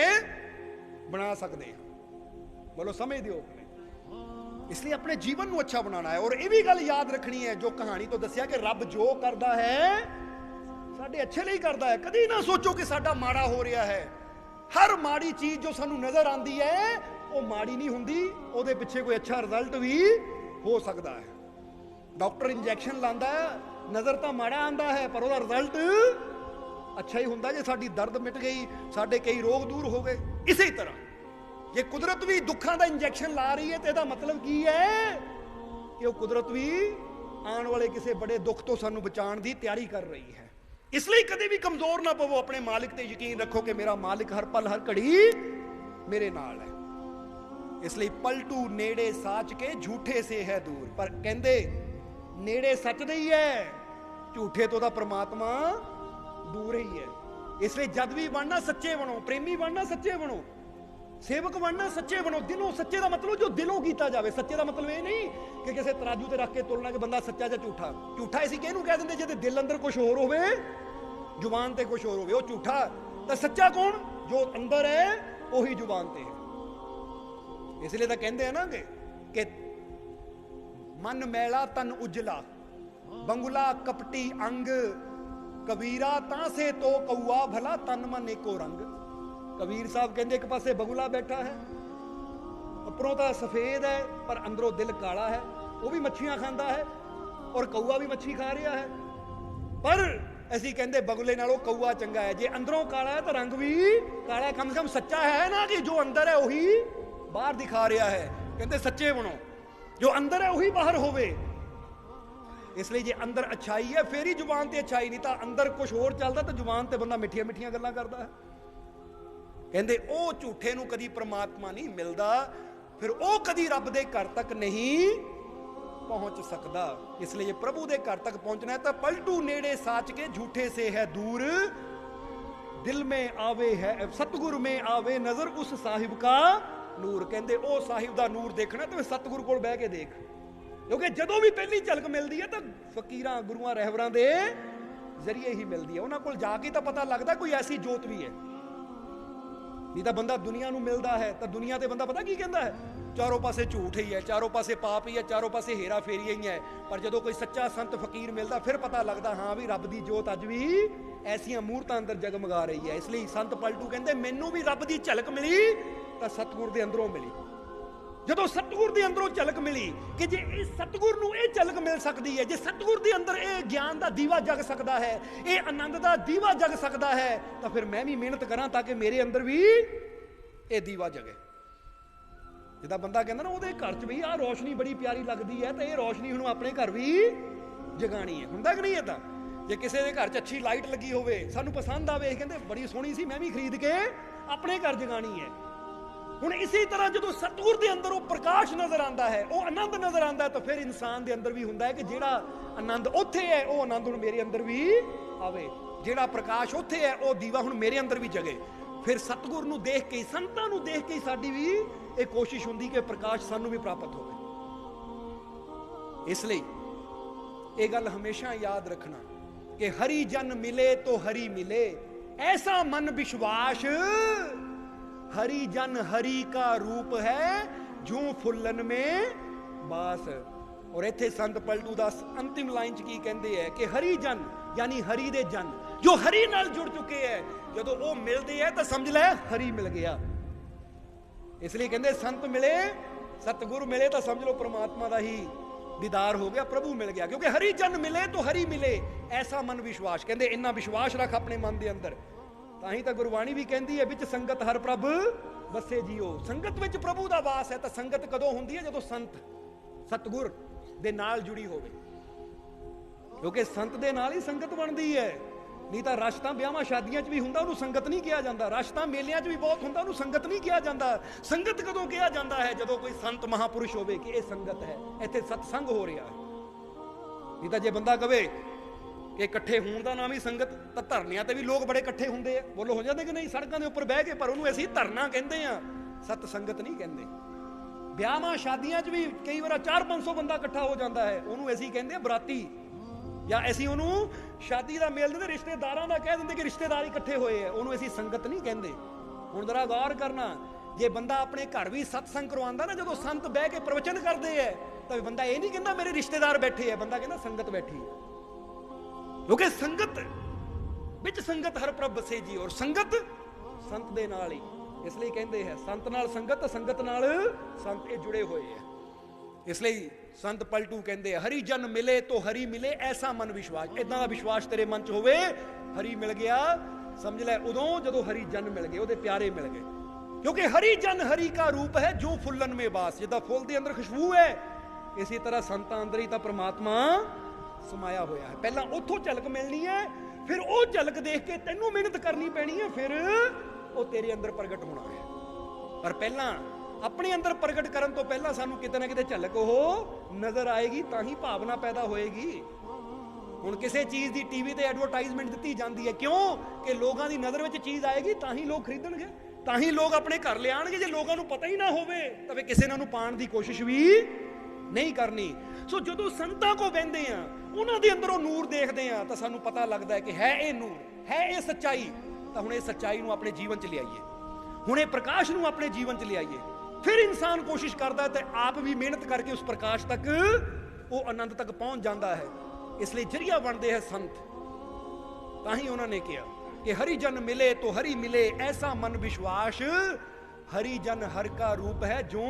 ਬਣਾ ਸਕਦੇ ਹਾਂ। ਬੋਲੋ ਸਮਝਦੇ ਹੋ ਕਿ ਇਸ ਲਈ ਆਪਣੇ ਜੀਵਨ ਨੂੰ ਅੱਛਾ ਬਣਾਉਣਾ ਹੈ। ਔਰ ਇਹ ਵੀ ਗੱਲ ਯਾਦ ਰੱਖਣੀ ਹੈ ਜੋ ਕਹਾਣੀ ਤੋਂ ਦੱਸਿਆ ਕਿ ਰੱਬ ਜੋ ਕਰਦਾ ਹੈ ਸਾਡੇ ਅੱਛੇ ਲਈ ਕਰਦਾ ਹੈ। ਕਦੀ ਨਾ ਸੋਚੋ ਕਿ ਸਾਡਾ ਮਾੜਾ ਹੋ ਰਿਹਾ ਹੈ। ਹਰ ਮਾੜੀ ਚੀਜ਼ ਜੋ ਸਾਨੂੰ ਨਜ਼ਰ ਆਂਦੀ ਹੈ, ਉਹ ਮਾੜੀ ਨਹੀਂ ਹੁੰਦੀ। ਉਹਦੇ ਪਿੱਛੇ ਕੋਈ ਅੱਛਾ ਰਿਜ਼ਲਟ ਵੀ ਹੋ ਸਕਦਾ ਹੈ। ਡਾਕਟਰ ਇੰਜੈਕਸ਼ਨ ਲਾਂਦਾ ਹੈ, ਨਜ਼ਰ ਤਾਂ ਮਾੜਾ ਆਂਦਾ ਹੈ, ਪਰ ਉਹਦਾ ਰਿਜ਼ਲਟ ਅੱਛਾ ਹੀ ਹੁੰਦਾ ਜੇ ਸਾਡੀ ਦਰਦ ਮਿਟ ਗਈ, ਸਾਡੇ ਕਈ ਰੋਗ ਦੂਰ ਹੋ ਗਏ। ਇਸੇ ਤਰ੍ਹਾਂ, ਜੇ ਕੁਦਰਤ ਵੀ ਦੁੱਖਾਂ ਦਾ ਇੰਜੈਕਸ਼ਨ ਲਾ ਰਹੀ ਹੈ ਤੇ ਇਹਦਾ ਮਤਲਬ ਕੀ ਹੈ? ਕਿ ਉਹ ਕੁਦਰਤ ਵੀ ਆਉਣ ਵਾਲੇ ਕਿਸੇ ਬੜੇ ਦੁੱਖ ਤੋਂ ਸਾਨੂੰ ਬਚਾਉਣ ਦੀ ਤਿਆਰੀ ਕਰ ਰਹੀ ਹੈ। ਇਸ ਲਈ ਕਦੇ ਵੀ ਕਮਜ਼ੋਰ ਨਾ ਪਵੋ। ਆਪਣੇ ਮਾਲਿਕ ਤੇ ਯਕੀਨ ਰੱਖੋ ਕਿ ਮੇਰਾ ਮਾਲਿਕ ਹਰ ਪਲ, ਹਰ ਘੜੀ ਮੇਰੇ ਨਾਲ ਹੈ। ਇਸ ਲਈ ਪਲਟੂ ਨੇੜੇ ਸਾਚ ਕੇ ਝੂਠੇ ਸੇ ਹੈ ਦੂਰ। ਪਰ ਕਹਿੰਦੇ, ਨੇੜੇ ਸੱਚ ਦੇ ਹੀ ਹੈ, ਝੂਠੇ ਤੋਂ ਤਾਂ ਪ੍ਰਮਾਤਮਾ ਦੂਰ ਹੀ ਹੈ। ਇਸ ਲਈ ਜਦ ਵੀ ਬਣਨਾ, ਸੱਚੇ ਬਣੋ। ਪ੍ਰੇਮੀ ਬਣਨਾ, ਸੱਚੇ ਬਣੋ। ਸੇਵਕ ਬਣਨਾ ਸੱਚੇ ਬਣੋ, ਦਿਲੋਂ ਸੱਚੇ ਦਾ ਮਤਲਬ ਜੋ ਦਿਲੋਂ ਕੀਤਾ ਜਾਵੇ। ਸੱਚੇ ਦਾ ਮਤਲਬ ਇਹ ਨਹੀਂ ਕਿ ਕਿਸੇ ਤਰਾਜੂ ਤੇ ਰੱਖ ਕੇ ਤੋਲਣਾ ਕਿ ਬੰਦਾ ਸੱਚਾ ਜਾਂ ਝੂਠਾ। ਝੂਠਾ ਅਸੀਂ ਕਿਹਨੂੰ ਕਹਿ ਦਿੰਦੇ? ਜਿਹਦੇ ਦਿਲ ਅੰਦਰ ਕੁਝ ਹੋਰ ਹੋਵੇ, ਜ਼ੁਬਾਨ ਤੇ ਕੁਝ ਹੋਰ ਹੋਵੇ। ਉਹ ਝੂਠਾ। ਤਾਂ ਸੱਚਾ ਕੌਣ? ਜੋ ਅੰਦਰ ਹੈ, ਉਹੀ ਜ਼ੁਬਾਨ ਤੇ ਹੈ। ਇਸ ਲਈ ਤਾਂ ਕਹਿੰਦੇ ਆ ਨਾ ਕਿ ਕਿ ਮਨ ਮੈਲਾ ਤਨ ਉਜਲਾ। ਬੰਗੁਲਾ ਕਪਟੀ ਅੰਗ। ਕਬੀਰਾ ਤਾਂ ਸੇ ਤੋ ਕਉਆ ਭਲਾ ਤਨ ਮਨ ਏਕੋ ਰੰਗ। ਕਬੀਰ ਸਾਹਿਬ ਕਹਿੰਦੇ ਇੱਕ ਪਾਸੇ ਬਗੁਲਾ ਬੈਠਾ ਹੈ, ਉੱਪਰੋਂ ਤਾਂ ਸਫੇਦ ਹੈ, ਪਰ ਅੰਦਰੋਂ ਦਿਲ ਕਾਲਾ ਹੈ। ਉਹ ਵੀ ਮੱਛੀਆਂ ਖਾਂਦਾ ਹੈ ਔਰ ਕਊਆ ਵੀ ਮੱਛੀ ਖਾ ਰਿਹਾ ਹੈ। ਪਰ ਅਸੀਂ ਕਹਿੰਦੇ ਬਗੁਲੇ ਨਾਲੋਂ ਕਊਆ ਚੰਗਾ ਹੈ। ਜੇ ਅੰਦਰੋਂ ਕਾਲਾ ਹੈ ਤਾਂ ਰੰਗ ਵੀ ਕਾਲਾ ਕਮ ਸੇ ਕਮ ਸੱਚਾ ਹੈ ਨਾ ਕਿ ਜੋ ਅੰਦਰ ਹੈ ਉਹੀ ਬਾਹਰ ਦਿਖਾ ਰਿਹਾ ਹੈ। ਕਹਿੰਦੇ ਸੱਚੇ ਬਣੋ। ਜੋ ਅੰਦਰ ਹੈ ਉਹੀ ਬਾਹਰ ਹੋਵੇ। ਇਸ ਲਈ ਜੇ ਅੰਦਰ ਅਛਾਈ ਹੈ, ਫੇਰ ਹੀ ਜ਼ੁਬਾਨ ਤੇ ਅਛਾਈ ਨਹੀਂ ਤਾਂ ਅੰਦਰ ਕੁਝ ਹੋਰ ਚੱਲਦਾ ਤਾਂ ਜ਼ੁਬਾਨ ਤੇ ਬੰਦਾ ਮਿੱਠੀਆਂ ਮਿੱਠੀਆਂ ਗੱਲਾਂ ਕਰਦਾ ਹੈ। ਕਹਿੰਦੇ, ਉਹ ਝੂਠੇ ਨੂੰ ਕਦੀ ਪ੍ਰਮਾਤਮਾ ਨਹੀਂ ਮਿਲਦਾ, ਫਿਰ ਉਹ ਕਦੀ ਰੱਬ ਦੇ ਘਰ ਤੱਕ ਨਹੀਂ ਪਹੁੰਚ ਸਕਦਾ। ਇਸ ਲਈ ਜੇ ਪ੍ਰਭੂ ਦੇ ਘਰ ਤੱਕ ਪਹੁੰਚਣਾ ਹੈ ਤਾਂ ਪਲਟੂ ਨੇੜੇ ਸਾਚ ਕੇ ਝੂਠੇ ਸੇ ਹੈ ਦੂਰ। ਦਿਲ ਮੇ ਆਵੇ ਹੈ ਸਤਗੁਰ ਮੇ ਆਵੇ ਨਜ਼ਰ ਉਸ ਸਾਹਿਬ ਕਾ ਨੂਰ। ਕਹਿੰਦੇ, ਉਹ ਸਾਹਿਬ ਦਾ ਨੂਰ ਦੇਖਣਾ ਤੇ ਸਤਗੁਰ ਕੋਲ ਬਹਿ ਕੇ ਦੇਖ। ਕਿਉਂਕਿ ਜਦੋਂ ਵੀ ਪਹਿਲੀ ਝਲਕ ਮਿਲਦੀ ਹੈ ਤਾਂ ਫਕੀਰਾਂ, ਗੁਰੂਆਂ ਰਹਿਬਰਾਂ ਦੇ ਜ਼ਰੀਏ ਹੀ ਮਿਲਦੀ ਹੈ। ਉਹਨਾਂ ਕੋਲ ਜਾ ਕੇ ਤਾਂ ਪਤਾ ਲੱਗਦਾ ਕੋਈ ਐਸੀ ਜੋਤ ਵੀ ਹੈ। ਨਹੀਂ ਤਾਂ ਬੰਦਾ ਦੁਨੀਆ ਨੂੰ ਮਿਲਦਾ ਹੈ, ਤਾਂ ਦੁਨੀਆ ਤੇ ਬੰਦਾ ਪਤਾ ਕੀ ਕਹਿੰਦਾ ਹੈ? ਚਾਰੋਂ ਪਾਸੇ ਝੂਠ ਹੀ ਹੈ, ਚਾਰੋਂ ਪਾਸੇ ਪਾਪ ਹੀ ਹੈ, ਚਾਰੋਂ ਪਾਸੇ ਹੇਰਾ ਫੇਰੀ ਹੀ ਹੈ। ਪਰ ਜਦੋਂ ਕੋਈ ਸੱਚਾ ਸੰਤ ਫਕੀਰ ਮਿਲਦਾ, ਫਿਰ ਪਤਾ ਲੱਗਦਾ, ਹਾਂ ਵੀ ਰੱਬ ਦੀ ਜੋਤ ਅੱਜ ਵੀ ਐਸੀਆਂ ਮੂਰਤਾਂ ਅੰਦਰ ਜਗਮਗਾ ਰਹੀ ਹੈ। ਇਸ ਲਈ ਸੰਤ ਪਲਟੂ ਕਹਿੰਦੇ, ਮੈਨੂੰ ਵੀ ਰੱਬ ਦੀ ਝਲਕ ਮਿਲੀ, ਤਾਂ ਸਤਿਗੁਰ ਦੇ ਅੰਦਰੋਂ ਮਿਲੀ। ਜਦੋਂ ਸਤਿਗੁਰ ਦੇ ਅੰਦਰੋਂ ਝਲਕ ਮਿਲੀ ਕਿ ਜੇ ਇਹ ਸਤਿਗੁਰ ਨੂੰ ਇਹ ਝਲਕ ਮਿਲ ਸਕਦੀ ਹੈ, ਜੇ ਸਤਿਗੁਰ ਦੇ ਅੰਦਰ ਇਹ ਗਿਆਨ ਦਾ ਦੀਵਾ ਜਗ ਸਕਦਾ ਹੈ, ਇਹ ਆਨੰਦ ਦਾ ਦੀਵਾ ਜਗ ਸਕਦਾ ਹੈ, ਤਾਂ ਫਿਰ ਮੈਂ ਵੀ ਮਿਹਨਤ ਕਰਾਂ ਤਾਂ ਕਿ ਮੇਰੇ ਅੰਦਰ ਵੀ ਇਹ ਦੀਵਾ ਜਗੇ। ਜਿੱਦਾਂ ਬੰਦਾ ਕਹਿੰਦਾ ਨਾ, ਉਹਦੇ ਘਰ 'ਚ ਵੀ ਆਹ ਰੋਸ਼ਨੀ ਬੜੀ ਪਿਆਰੀ ਲੱਗਦੀ ਹੈ, ਤਾਂ ਇਹ ਰੋਸ਼ਨੀ ਹੁਣ ਆਪਣੇ ਘਰ ਵੀ ਜਗਾਣੀ ਹੈ। ਹੁੰਦਾ ਕਿ ਨਹੀਂ ਏਦਾਂ ਜੇ ਕਿਸੇ ਦੇ ਘਰ 'ਚ ਅੱਛੀ ਲਾਈਟ ਲੱਗੀ ਹੋਵੇ, ਸਾਨੂੰ ਪਸੰਦ ਆਵੇ, ਇਹ ਕਹਿੰਦੇ ਬੜੀ ਸੋਹਣੀ ਸੀ, ਮੈਂ ਵੀ ਖਰੀਦ ਕੇ ਆਪਣੇ ਘਰ ਜਗਾਣੀ ਹੈ। ਹੁਣ ਇਸੇ ਤਰ੍ਹਾਂ ਜਦੋਂ ਸਤਿਗੁਰ ਦੇ ਅੰਦਰ ਉਹ ਪ੍ਰਕਾਸ਼ ਨਜ਼ਰ ਆਉਂਦਾ ਹੈ, ਉਹ ਆਨੰਦ ਨਜ਼ਰ ਆਉਂਦਾ ਤਾਂ ਫਿਰ ਇਨਸਾਨ ਦੇ ਅੰਦਰ ਵੀ ਹੁੰਦਾ ਹੈ ਕਿ ਜਿਹੜਾ ਆਨੰਦ ਉੱਥੇ ਹੈ, ਉਹ ਆਨੰਦ ਹੁਣ ਮੇਰੇ ਅੰਦਰ ਵੀ ਆਵੇ। ਜਿਹੜਾ ਪ੍ਰਕਾਸ਼ ਉੱਥੇ ਹੈ, ਉਹ ਦੀਵਾ ਹੁਣ ਮੇਰੇ ਅੰਦਰ ਵੀ ਜਗੇ। ਫਿਰ ਸਤਿਗੁਰ ਨੂੰ ਦੇਖ ਕੇ, ਸੰਤਾਂ ਨੂੰ ਦੇਖ ਕੇ ਹੀ ਸਾਡੀ ਵੀ ਇਹ ਕੋਸ਼ਿਸ਼ ਹੁੰਦੀ ਕਿ ਪ੍ਰਕਾਸ਼ ਸਾਨੂੰ ਵੀ ਪ੍ਰਾਪਤ ਹੋਵੇ। ਇਸ ਲਈ ਇਹ ਗੱਲ ਹਮੇਸ਼ਾ ਯਾਦ ਰੱਖਣਾ ਕਿ ਹਰੀ ਜਨ ਮਿਲੇ ਤੋ ਹਰੀ ਮਿਲੇ, ਐਸਾ ਮਨ ਵਿਸ਼ਵਾਸ हरि जन हरि का रूप है ਜੂ ਫੁੱਲਨ ਮੇ ਬਾਸ। ਔਰ ਇੱਥੇ ਸੰਤ ਪਲਟੂ ਦਾ ਅੰਤਿਮ ਲਾਈਨ ਚ ਕੀ ਕਹਿੰਦੇ ਹੈ ਕਿ ਹਰੀ ਜਨ, ਯਾਨੀ ਹਰੀ ਦੇ ਜਨ, ਜੋ ਹਰੀ ਨਾਲ ਜੁੜ ਚੁੱਕੇ ਹੈ, ਜਦੋਂ ਉਹ ਮਿਲਦੇ ਹੈ ਤਾਂ ਸਮਝ ਲੈ ਹਰੀ ਮਿਲ ਗਿਆ। ਇਸ ਲਈ ਕਹਿੰਦੇ ਸੰਤ ਮਿਲੇ, ਸਤਗੁਰ ਮਿਲੇ ਤਾਂ ਸਮਝ ਲਓ ਪ੍ਰਮਾਤਮਾ ਦਾ ਹੀ ਦੀਦਾਰ ਹੋ ਗਿਆ, ਪ੍ਰਭੂ ਮਿਲ ਗਿਆ। ਕਿਉਂਕਿ ਹਰੀ ਜਨ ਮਿਲੇ ਤਾਂ ਹਰੀ ਮਿਲੇ, ਐਸਾ ਮਨ ਵਿਸ਼ਵਾਸ, ਕਹਿੰਦੇ ਇੰਨਾ ਵਿਸ਼ਵਾਸ ਰੱਖ ਆਪਣੇ ਮਨ ਦੇ ਅੰਦਰ। ਤਾਂ ਹੀ ਤਾਂ ਗੁਰਬਾਣੀ ਵੀ ਕਹਿੰਦੀ ਹੈ, ਵਿੱਚ ਸੰਗਤ ਹਰ ਪ੍ਰਭ ਵਸੇ ਜੀਓ। ਸੰਗਤ ਵਿੱਚ ਪ੍ਰਭੂ ਦਾ ਵਾਸ ਹੈ ਤਾਂ ਸੰਗਤ ਕਦੋਂ ਹੁੰਦੀ ਹੈ? ਜਦੋਂ ਸੰਤ, ਸਤਗੁਰ ਦੇ ਨਾਲ ਜੁੜੀ ਹੋਵੇ। ਕਿਉਂਕਿ ਸੰਤ ਦੇ ਨਾਲ ਹੀ ਸੰਗਤ ਬਣਦੀ ਹੈ। ਨਹੀਂ ਤਾਂ ਰਸ਼ ਤਾਂ ਵਿਆਹਾਂ ਸ਼ਾਦੀਆਂ 'ਚ ਵੀ ਹੁੰਦਾ, ਉਹਨੂੰ ਸੰਗਤ ਨਹੀਂ ਕਿਹਾ ਜਾਂਦਾ। ਰਸ਼ ਤਾਂ ਮੇਲਿਆਂ 'ਚ ਵੀ ਬਹੁਤ ਹੁੰਦਾ, ਉਹਨੂੰ ਸੰਗਤ ਨਹੀਂ ਕਿਹਾ ਜਾਂਦਾ। ਸੰਗਤ ਕਦੋਂ ਕਿਹਾ ਜਾਂਦਾ ਹੈ? ਜਦੋਂ ਕੋਈ ਸੰਤ ਮਹਾਪੁਰਸ਼ ਹੋਵੇ ਕਿ ਇਹ ਸੰਗਤ ਹੈ, ਇੱਥੇ ਸਤਸੰਗ ਹੋ ਰਿਹਾ ਹੈ। ਨਹੀਂ ਤਾਂ ਜੇ ਬੰਦਾ ਕਵੇ ਕਿ ਇਕੱਠੇ ਹੋਣ ਦਾ ਨਾਮ ਹੀ ਸੰਗਤ ਤਾਂ ਧਰਨਿਆਂ ਤੇ ਵੀ ਲੋਕ ਬੜੇ ਇਕੱਠੇ ਹੁੰਦੇ ਆ। ਬੋਲੋ, ਹੋ ਜਾਂਦੇ ਕਿ ਨਹੀਂ? ਸੜਕਾਂ ਦੇ ਉੱਪਰ ਬਹਿ ਕੇ, ਪਰ ਉਹਨੂੰ ਅਸੀਂ ਧਰਨਾ ਕਹਿੰਦੇ ਆ। ਸਤ ਸੰਗਤ ਨਹੀਂ ਕਹਿੰਦੇ। ਵਿਆਹਾਂ, ਸ਼ਾਦੀਆਂ 'ਚ ਵੀ ਕਈ ਵਾਰ 4-500 ਬੰਦਾ ਇਕੱਠਾ ਹੋ ਜਾਂਦਾ ਹੈ। ਉਹਨੂੰ ਅਸੀਂ ਕਹਿੰਦੇ ਆ ਬਰਾਤੀ। ਜਾਂ ਅਸੀਂ ਉਹਨੂੰ ਸ਼ਾਦੀ ਦਾ ਮੇਲ ਦਿੰਦੇ, ਰਿਸ਼ਤੇਦਾਰਾਂ ਦਾ ਕਹਿ ਦਿੰਦੇ ਕਿ ਰਿਸ਼ਤੇਦਾਰ ਇਕੱਠੇ ਹੋਏ ਆ। ਉਹਨੂੰ ਅਸੀਂ ਸੰਗਤ ਨਹੀਂ ਕਹਿੰਦੇ। ਹੁਣ ਜ਼ਰਾ ਗੌਰ ਕਰਨਾ, ਜੇ ਬੰਦਾ ਆਪਣੇ ਘਰ ਵੀ ਸਤਸੰਗ ਕਰਵਾਉਂਦਾ ਨਾ, ਜਦੋਂ ਸੰਤ ਬਹਿ ਕੇ ਪ੍ਰਵਚਨ ਕਰਦੇ ਆ, ਤਾਂ ਬੰਦਾ ਇਹ ਨਹੀਂ ਕਹਿੰਦਾ ਮੇਰੇ ਰਿਸ਼ਤੇਦਾਰ ਬੈਠੇ ਆ। ਬੰਦਾ ਕਹਿੰਦਾ ਸੰਗਤ ਬੈਠੀ ਹੈ ਕਿਉਂਕਿ ਸੰਗਤ, ਵਿੱਚ ਸੰਗਤ ਹਰ ਪ੍ਰਭ ਬਸੇ ਜੀ, ਔਰ ਸੰਗਤ ਸੰਤ ਦੇ ਨਾਲ ਹੀ। ਇਸ ਲਈ ਕਹਿੰਦੇ ਹੈ, ਸੰਤ ਨਾਲ ਸੰਗਤ ਸੰਗਤ ਨਾਲ ਸੰਤ ਇਹ ਜੁੜੇ ਹੋਏ ਹੈ। ਇਸ ਲਈ ਸੰਤ ਪਲਟੂ ਕਹਿੰਦੇ ਹਰੀ ਜਨ ਮਿਲੇ ਤੋ ਹਰੀ ਮਿਲੇ, ਐਸਾ ਮਨ ਵਿਸ਼ਵਾਸ। ਇਦਾਂ ਦਾ ਵਿਸ਼ਵਾਸ ਤੇਰੇ ਮਨ 'ਚ ਹੋਵੇ, ਹਰੀ ਮਿਲ ਗਿਆ, ਸਮਝ ਲੈ, ਉਦੋਂ ਜਦੋਂ ਹਰੀ ਜਨ ਮਿਲ ਗਏ, ਉਹਦੇ ਪਿਆਰੇ ਮਿਲ ਗਏ। ਕਿਉਂਕਿ ਹਰੀ ਜਨ ਹਰੀ ਕਾ ਰੂਪ ਹੈ, ਜੋ ਫੁੱਲਨ ਮੇ ਬਾਸ ਜਿੱਦਾਂ ਫੁੱਲ ਦੇ ਅੰਦਰ ਖੁਸ਼ਬੂ ਹੈ। ਇਸੇ ਤਰ੍ਹਾਂ ਸੰਤਾਂ ਅੰਦਰ ਹੀ ਤਾਂ ਪ੍ਰਮਾਤਮਾ ਸਮਾਇਆ ਹੋਇਆ ਹੈ। ਪਹਿਲਾਂ ਉੱਥੋਂ ਝਲਕ ਮਿਲਣੀ ਹੈ, ਫਿਰ ਉਹ ਝਲਕ ਦੇਖ ਕੇ ਤੈਨੂੰ ਮਿਹਨਤ ਕਰਨੀ ਪੈਣੀ ਹੈ, ਫਿਰ ਉਹ ਤੇਰੇ ਅੰਦਰ ਪ੍ਰਗਟ ਹੋਣਾ ਹੈ। ਪਰ ਪਹਿਲਾਂ ਆਪਣੇ ਅੰਦਰ ਪ੍ਰਗਟ ਕਰਨ ਤੋਂ ਪਹਿਲਾਂ ਸਾਨੂੰ ਕਿਤੇ ਨਾ ਕਿਤੇ ਝਲਕ ਉਹ ਨਜ਼ਰ ਆਏਗੀ, ਤਾਂ ਹੀ ਭਾਵਨਾ ਪੈਦਾ ਹੋਏਗੀ। ਹੁਣ ਕਿਸੇ ਚੀਜ਼ ਦੀ ਟੀਵੀ ਤੇ ਐਡਵਰਟਾਈਜ਼ਮੈਂਟ ਦਿੱਤੀ ਜਾਂਦੀ ਹੈ, ਕਿਉਂ? ਕਿ ਲੋਕਾਂ ਦੀ ਨਜ਼ਰ ਵਿੱਚ ਚੀਜ਼ ਆਏਗੀ, ਤਾਂ ਹੀ ਲੋਕ ਖਰੀਦਣਗੇ। ਤਾਂ ਹੀ ਲੋਕ ਆਪਣੇ ਘਰ ਲਿਆਣਗੇ ਜੇ ਲੋਕਾਂ ਨੂੰ ਪਤਾ ਹੀ ਨਾ ਹੋਵੇ, ਤਾਂ ਫੇ ਕਿਸੇ ਨਾਲ ਨੂੰ ਪਾਣ ਦੀ ਕੋਸ਼ਿਸ਼ ਵੀ ਨਹੀਂ ਕਰਨੀ। ਸੋ ਜਦੋਂ ਸੰਤਾਂ ਕੋ ਬਹਿੰਦੇ ਆ, ਉਹਨਾਂ ਦੇ ਅੰਦਰੋਂ ਨੂਰ ਦੇਖਦੇ ਆ, ਤਾਂ ਸਾਨੂੰ ਪਤਾ ਲੱਗਦਾ ਹੈ ਕਿ ਹੈ ਇਹ ਨੂਰ, ਹੈ ਇਹ ਸੱਚਾਈ, ਤਾਂ ਹੁਣ ਇਹ ਸੱਚਾਈ ਨੂੰ ਆਪਣੇ ਜੀਵਨ 'ਚ ਲਿਆਈਏ। ਹੁਣ ਇਹ ਪ੍ਰਕਾਸ਼ ਨੂੰ ਆਪਣੇ ਜੀਵਨ 'ਚ ਲਿਆਈਏ। ਫਿਰ ਇਨਸਾਨ ਕੋਸ਼ਿਸ਼ ਕਰਦਾ ਤੇ ਆਪ ਵੀ ਮਿਹਨਤ ਕਰਕੇ ਉਸ ਪ੍ਰਕਾਸ਼ ਤੱਕ ਉਹ ਆਨੰਦ ਤੱਕ ਪਹੁੰਚ ਜਾਂਦਾ ਹੈ। ਇਸ ਲਈ ਜਰੀਆ ਬਣਦੇ ਹੈ ਸੰਤ। ਤਾਂ ਹੀ ਉਹਨਾਂ ਨੇ ਕਿਹਾ ਕਿ ਹਰੀ ਜਨ ਮਿਲੇ ਤੋ ਹਰੀ ਮਿਲੇ, ਐਸਾ ਮਨ ਵਿਸ਼ਵਾਸ, ਹਰੀ ਜਨ ਹਰ ਕਾ ਰੂਪ ਹੈ ਜੋ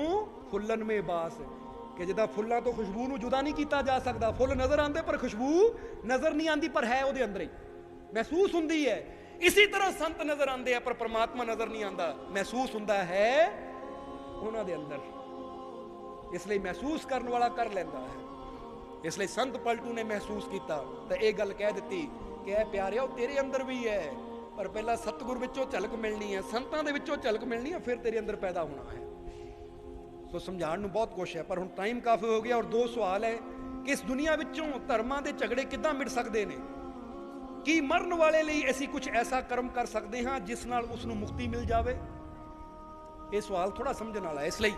ਫੁੱਲਨ ਮੇ ਬਾਸ। ਕਿ ਜਿੱਦਾਂ ਫੁੱਲਾਂ ਤੋਂ ਖੁਸ਼ਬੂ ਨੂੰ ਜੁਦਾ ਨਹੀਂ ਕੀਤਾ ਜਾ ਸਕਦਾ। ਫੁੱਲ ਨਜ਼ਰ ਆਉਂਦੇ ਪਰ ਖੁਸ਼ਬੂ ਨਜ਼ਰ ਨਹੀਂ ਆਉਂਦੀ, ਪਰ ਹੈ ਉਹਦੇ ਅੰਦਰ ਹੀ। ਮਹਿਸੂਸ ਹੁੰਦੀ ਹੈ। ਇਸੇ ਤਰ੍ਹਾਂ ਸੰਤ ਨਜ਼ਰ ਆਉਂਦੇ ਆ, ਪਰ ਪ੍ਰਮਾਤਮਾ ਨਜ਼ਰ ਨਹੀਂ ਆਉਂਦਾ। ਮਹਿਸੂਸ ਹੁੰਦਾ ਹੈ ਉਹਨਾਂ ਦੇ ਅੰਦਰ। ਇਸ ਲਈ ਮਹਿਸੂਸ ਕਰਨ ਵਾਲਾ ਕਰ ਲੈਂਦਾ ਹੈ। ਇਸ ਲਈ ਸੰਤ ਪਲਟੂ ਨੇ ਮਹਿਸੂਸ ਕੀਤਾ। ਤਾਂ ਇਹ ਗੱਲ ਕਹਿ ਦਿੱਤੀ ਕਿ ਇਹ ਪਿਆਰਿਆ ਉਹ ਤੇਰੇ ਅੰਦਰ ਵੀ ਹੈ। ਪਰ ਪਹਿਲਾਂ ਸਤਿਗੁਰ ਵਿੱਚੋਂ ਝਲਕ ਮਿਲਣੀ ਹੈ। ਸੰਤਾਂ ਦੇ ਵਿੱਚੋਂ ਝਲਕ ਮਿਲਣੀ ਹੈ, ਫਿਰ ਤੇਰੇ ਅੰਦਰ ਪੈਦਾ ਹੋਣਾ ਹੈ। ਸੋ ਸਮਝਾਉਣ ਨੂੰ ਬਹੁਤ ਕੁਛ ਹੈ, ਪਰ ਹੁਣ ਟਾਈਮ ਕਾਫੀ ਹੋ ਗਿਆ ਔਰ ਦੋ ਸਵਾਲ ਹੈ ਕਿ ਇਸ ਦੁਨੀਆ ਵਿੱਚੋਂ ਧਰਮਾਂ ਦੇ ਝਗੜੇ ਕਿੱਦਾਂ ਮਿਟ ਸਕਦੇ ਨੇ? ਕੀ ਮਰਨ ਵਾਲੇ ਲਈ ਅਸੀਂ ਕੁਝ ਐਸਾ ਕਰਮ ਕਰ ਸਕਦੇ ਹਾਂ ਜਿਸ ਨਾਲ ਉਸ ਨੂੰ ਮੁਕਤੀ ਮਿਲ ਜਾਵੇ? ਇਹ ਸਵਾਲ ਥੋੜਾ ਸਮਝਣ ਵਾਲਾ ਹੈ ਇਸ ਲਈ